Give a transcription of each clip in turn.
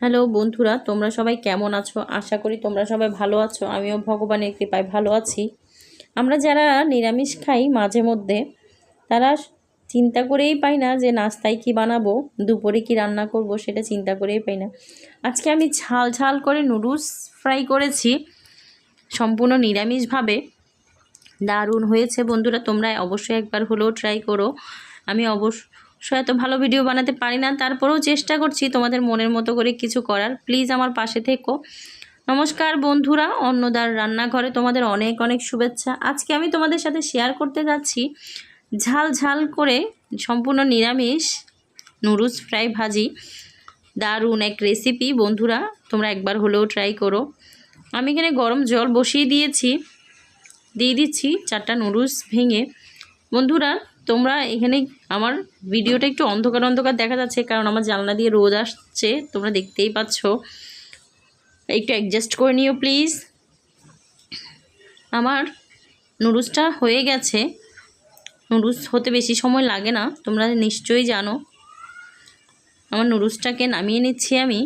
Hello বন্ধুরা, তোমরা সবাই কেমন আছো? আশা করি তোমরা সবাই ভালো আছো। আমিও ভগবানের কৃপায় ভালো আছি। আমরা যারা নিরামিষ খাই মাঝে মধ্যে, তারা চিন্তা করেই পাই না যে নাস্তায় কি বানাবো, দুপুরে কি রান্না করব সেটা চিন্তা করেই পাই না। আজকে আমি ঝাল ঝাল করে নুডলস ফ্রাই করেছি, সম্পূর্ণ নিরামিষভাবে। দারুণ হয়েছে বন্ধুরা, তোমরা অবশ্যই একবার হলেও ট্রাই করো। আমি অবশ্যই এত ভালো ভিডিও বানাতে পারি না, তারপরেও চেষ্টা করছি তোমাদের মনের মতো করে কিছু করার। প্লিজ আমার পাশে থেকো। নমস্কার বন্ধুরা, অন্নদার রান্নাঘরে তোমাদের অনেক অনেক শুভেচ্ছা। আজকে আমি তোমাদের সাথে শেয়ার করতে যাচ্ছি ঝাল ঝাল করে সম্পূর্ণ নিরামিষ নুডলস, ফ্রাই ভাজি। দারুণ এক রেসিপি বন্ধুরা, তোমরা একবার হলেও ট্রাই করো। আমি এখানে গরম জল বসিয়ে দিয়েছি। দিয়ে দিচ্ছি চারটা নুডলস ভেঙে। বন্ধুরা তোমরা এখানে আমার ভিডিওটা একটু অন্ধকার অন্ধকার দেখা যাচ্ছে, কারণ আমার জানলা দিয়ে রোদ আসছে। তোমরা দেখতেই পাচ্ছ। একটু অ্যাডজাস্ট করে নিও প্লিজ আমার নুডলসটা হয়ে গেছে। নুডলস হতে বেশি সময় লাগে না, তোমরা নিশ্চয়ই জানো। আমার নুডলসটাকে নামিয়ে নিচ্ছি আমি।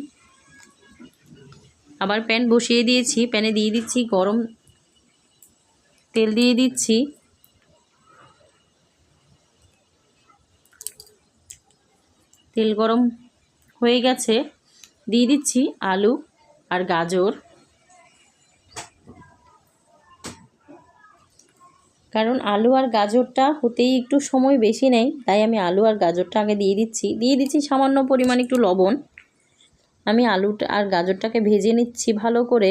আবার প্যান বসিয়ে দিয়েছি, প্যানে দিয়ে দিচ্ছি, গরম তেল দিয়ে দিচ্ছি। তেল গরম হয়ে গেছে। দিয়ে দিচ্ছি আলু আর গাজর। কারণ আলু আর গাজরটা হতেই একটু সময় বেশি নেই, তাই আমি আলু আর গাজরটা আগে দিয়ে দিচ্ছি। দিয়ে দিচ্ছি সামান্য পরিমাণ একটু লবণ। আমি আলুটা আর গাজরটাকে ভেজে নিচ্ছি ভালো করে।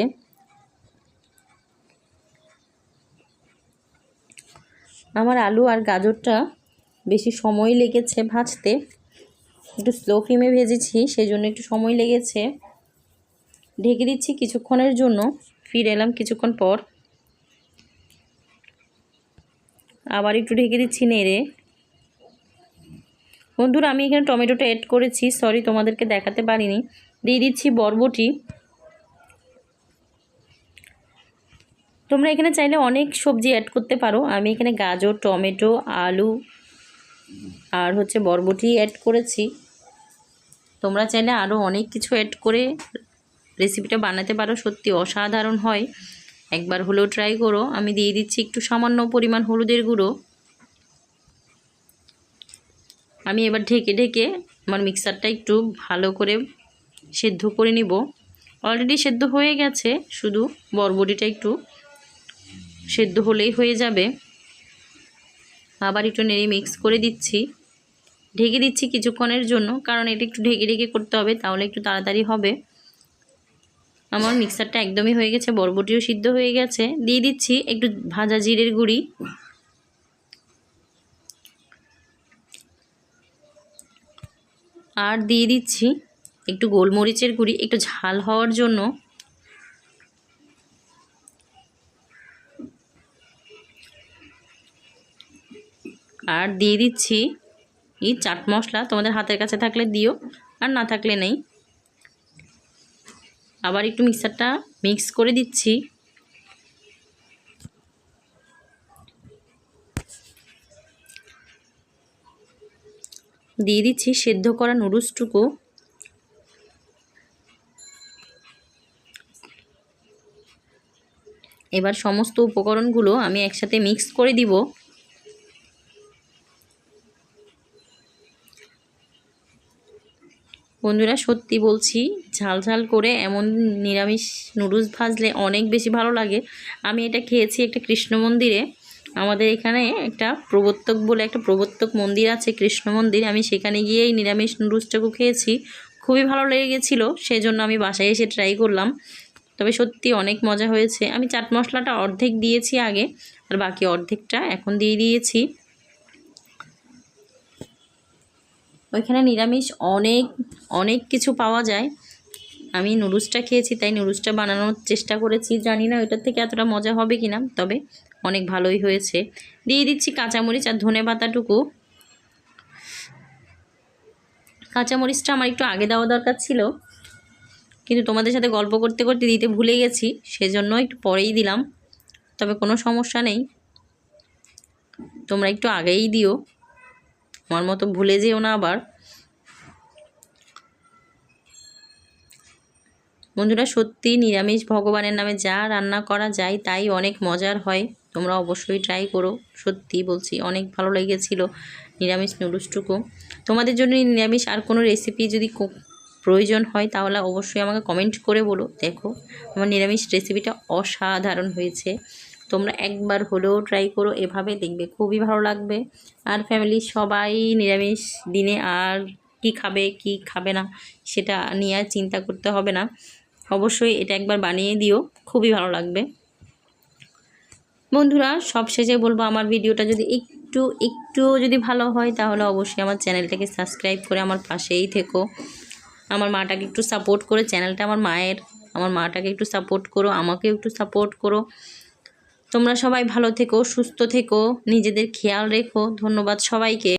আমার আলু আর গাজরটা বেশি সময় লেগেছে ভাজতে। একটু স্লো ফ্লেমে ভেজেছি সেই জন্য একটু সময় লেগেছে। ঢেকে দিচ্ছি কিছুক্ষণের জন্য, ফিরে এলাম কিছুক্ষণ পর। আবার একটু ঢেকে দিচ্ছি নেড়ে। বন্ধুরা, আমি এখানে টমেটোটা অ্যাড করেছি সরি তোমাদেরকে দেখাতে পারিনি। দিয়ে দিচ্ছি বরবটি। তোমরা এখানে চাইলে অনেক সবজি অ্যাড করতে পারো। আমি এখানে গাজর, টমেটো, আলু আর হচ্ছে বরবটি অ্যাড করেছি। তোমরা চাইলে আরও অনেক কিছু অ্যাড করে রেসিপিটা বানাতে পারো। সত্যি অসাধারণ হয়। একবার হলেও ট্রাই করো। আমি দিয়ে দিচ্ছি একটু সামান্য পরিমাণ হলুদের গুঁড়ো। আমি এবার ঢেকে ঢেকে আমার মিক্সারটা একটু ভালো করে সেদ্ধ করে নিব। অলরেডি সেদ্ধ হয়ে গেছে। শুধু বরবটিটা একটু সেদ্ধ হলেই হয়ে যাবে। আবার একটু নেড়ে মিক্স করে দিচ্ছি। ঢেকে দিচ্ছি কিছুক্ষণের জন্য, কারণ এটা একটু ঢেকে ঢেকে করতে হবে, তাহলে একটু তাড়াতাড়ি হবে। আমার মিক্সারটা একদমই হয়ে গেছে, বরবটিও সিদ্ধ হয়ে গেছে। দিয়ে দিচ্ছি একটু ভাজা জিরের গুঁড়ি। আর দিয়ে দিচ্ছি একটু গোলমরিচের গুঁড়ি, একটু ঝাল হওয়ার জন্য। আর দিয়ে দিচ্ছি এই চাট মশলা তোমাদের হাতের কাছে থাকলে দিও, আর না থাকলে নেই। আবার একটু মিক্সারটা মিক্স করে দিচ্ছি। দিয়ে দিচ্ছি সেদ্ধ করা নুডলসটুকু। এবার সমস্ত উপকরণগুলো আমি একসাথে মিক্স করে দিব। বন্ধুরা, সত্যি বলছি, ঝাল ঝাল করে এমন নিরামিষ নুডলস ভাজলে অনেক বেশি ভালো লাগে। আমি এটা খেয়েছি একটা কৃষ্ণ মন্দিরে। আমাদের এখানে একটা প্রবর্তক বলে একটা প্রবর্তক মন্দির আছে, কৃষ্ণ মন্দির। আমি সেখানে গিয়েই নিরামিষ নুডলসটাকে খেয়েছি। খুবই ভালো লেগে গেছিল সেই জন্য আমি বাসায় এসে ট্রাই করলাম। তবে সত্যি অনেক মজা হয়েছে। আমি চাট মশলাটা অর্ধেক দিয়েছি আগে, আর বাকি অর্ধেকটা এখন দিয়ে দিয়েছি। ওইখানে নিরামিষ অনেক অনেক কিছু পাওয়া যায়। আমি নুডলসটা খেয়েছি, তাই নুডলসটা বানানোর চেষ্টা করেছি, জানি না ওইটার থেকে এতটা মজা হবে কি না তবে অনেক ভালোই হয়েছে। দিয়ে দিচ্ছি কাঁচামরিচ আর ধনে পাতাটুকু। কাঁচামরিচটা আমার একটু আগে দেওয়া দরকার ছিল, কিন্তু তোমাদের সাথে গল্প করতে করতে দিতে ভুলে গেছি, সেজন্য একটু পরেই দিলাম, তবে কোনো সমস্যা নেই। তোমরা একটু আগেই দিও, আমার মতো ভুলে যেও না আবার। বন্ধুরা, সত্যি নিরামিষ ভগবানের নামে যা রান্না করা যায় তাই অনেক মজার হয়। তোমরা অবশ্যই ট্রাই করো। সত্যি বলছি, অনেক ভালো লেগেছিল নিরামিষ নুডলসটুকু। তোমাদের জন্য নিরামিষ আর কোনো রেসিপি যদি প্রয়োজন হয় তাহলে অবশ্যই আমাকে কমেন্ট করে বলো। দেখো, আমার নিরামিষ রেসিপিটা অসাধারণ হয়েছে। তোমরা একবার হলেও ট্রাই করো, এভাবে দেখবে খুবই ভালো লাগবে। আর ফ্যামিলির সবাই নিরামিষ দিনে আর কি খাবে কি খাবে না, সেটা নিয়ে আর চিন্তা করতে হবে না। অবশ্যই এটা একবার বানিয়ে দিও, খুবই ভালো লাগবে। বন্ধুরা, সবশেষে বলব আমার ভিডিওটা যদি একটু একটু যদি ভালো হয়, তাহলে অবশ্যই আমার চ্যানেলটাকে সাবস্ক্রাইব করে আমার পাশেই থেকো। আমার মাটাকে একটু সাপোর্ট করে, চ্যানেলটা আমার মায়ের। আমার মাটাকে একটু সাপোর্ট করো আমাকে একটু সাপোর্ট করো। তোমরা সবাই ভালো থেকো, সুস্থ থেকো, নিজেদের খেয়াল রেখো। ধন্যবাদ সবাইকে।